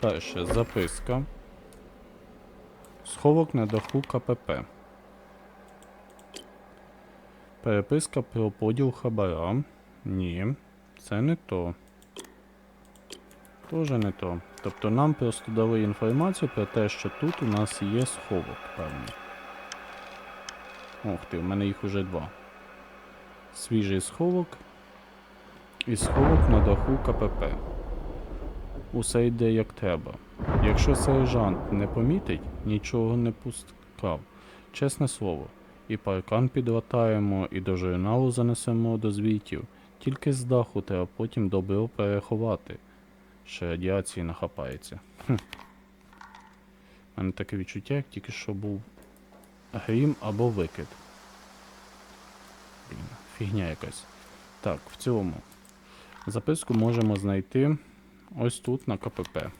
Перше, записка. Сховок на даху КПП. Переписка про поділ хабара. Ні, це не то. Тоже не то. Тобто нам просто дали інформацію про те, що тут у нас є сховок певний. Ох ти, в мене їх уже два. Свіжий сховок і сховок на даху КПП. Усе йде як треба. Якщо сержант не помітить, нічого не пускав. Чесне слово. І паркан підлатаємо, і до журналу занесемо до звітів. Тільки з даху треба потім добро переховати. Ще радіації нахапається. Хм. У мене таке відчуття, як тільки що був грім або викид. Фігня якась. Так, в цілому. Записку можемо знайти ось тут на КПП.